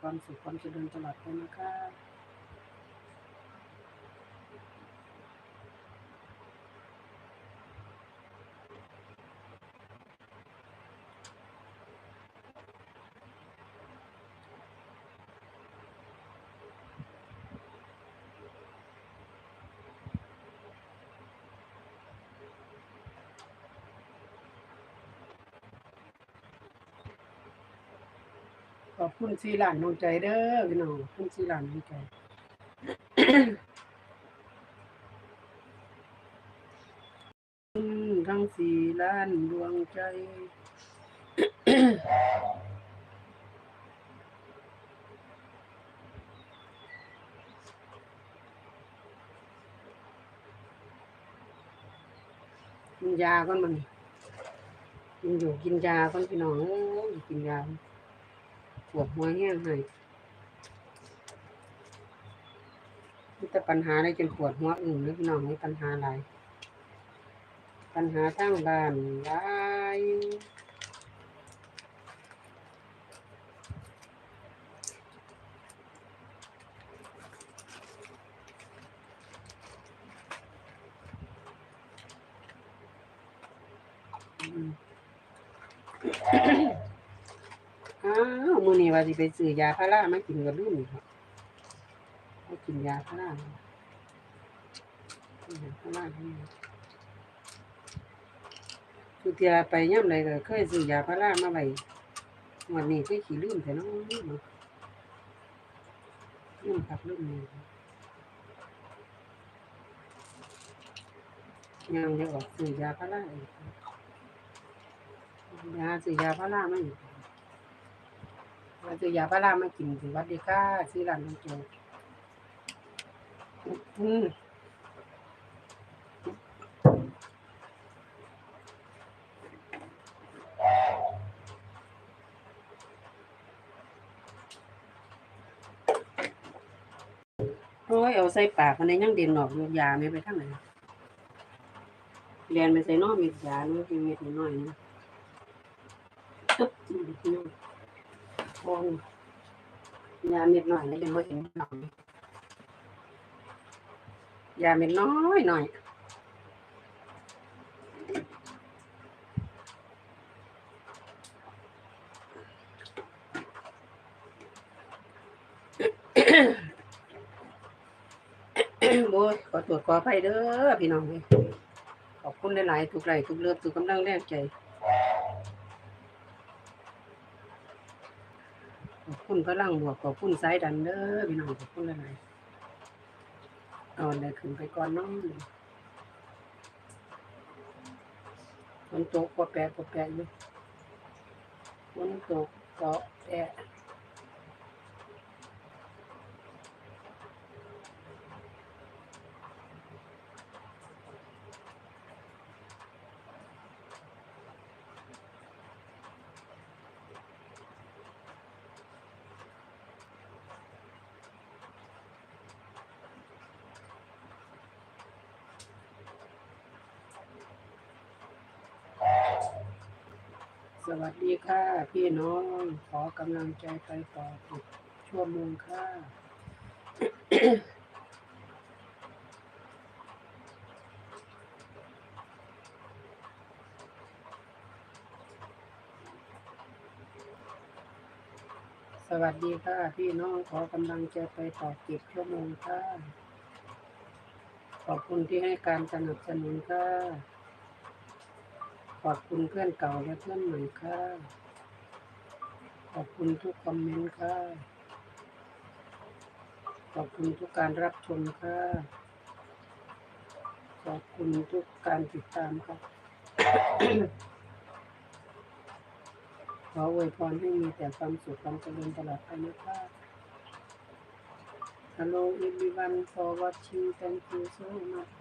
ความสุขความเจริญตลอดไปนะคะ อบคุณสีหลานน้องใจเด้อพี่น้องคุณสีหลานน้องใจอืมทั้งสี่ล้านดวงใจกินยาก่อนมันกินอยู่กินยาก่อนพี่น้องกินยา วดหัวแห้งให้มีแต่ปัญหาอะไรจนปวดหัวอื่นเลยพี่น้องมีปัญหาอะไรปัญหาทางบ้านหลายอืม อ้าวมื้อนี้ว่าสิไปซื้อยาพารามากินก็ลืมครับไปกินยาพารากินยาพาราให้ทุกเทียไปย่ำใดก็เคยซื้อยาพารามาไว้วันนี้คือขี้ลืมแต่น้องลืมเลืมครับลืมนี่ยังจะออกซื้อยาพาราอีกยาซื้อยาพารามาอีก เราจะยาพารามากินถึงวัดดีค่ะชื่อร้านน้องโจอืมโอ้ยเอาใส่ปากมันในยังเด่นออกอยู่ยาไม่ไปทางไหนเรียนไปใส่นอกมียาน้อยกินเม็ดน้อยนะตึ๊ บอืมอืมโอ้ยาเม็ดน้อยแล้วยังไม่เห็นหนองยาเม็ดน้อยหน่อยโอ้ยขอตรวจขอไปเด้อพี่น้องขอบคุณหลายๆทุกไลทุกเลือบทุกกำลังแรงใจ ขอบคุณพลังบวกขอบคุณสายดันเด้อพี่น้องขอบคุณหลายๆเอาเลยขึ้นไปก่อนน้องฝนตกก็แปะก็แปะอยู่ฝนตกก็แปะ สวัสดีค่ะ พี่น้องขอกำลังใจไปต่ออีกชั่วโมงค่ะ สวัสดีค่ะ พี่น้องขอกำลังใจไปต่อเก็บชั่วโมงค่ะ ขอบคุณที่ให้การสนับสนุนค่ะ ขอบคุณเพื่อนเก่าและเพื่อนใหม่ค่ะ ขอบคุณทุกคอมเมนต์ค่ะ ขอบคุณทุกการรับชมค่ะ ขอบคุณทุกการติดตามค่ะ ขออวยพรให้มีแต่ความสุขความเจริญตลอดไปนะคะ Hello everyone for watching. Thank you so much.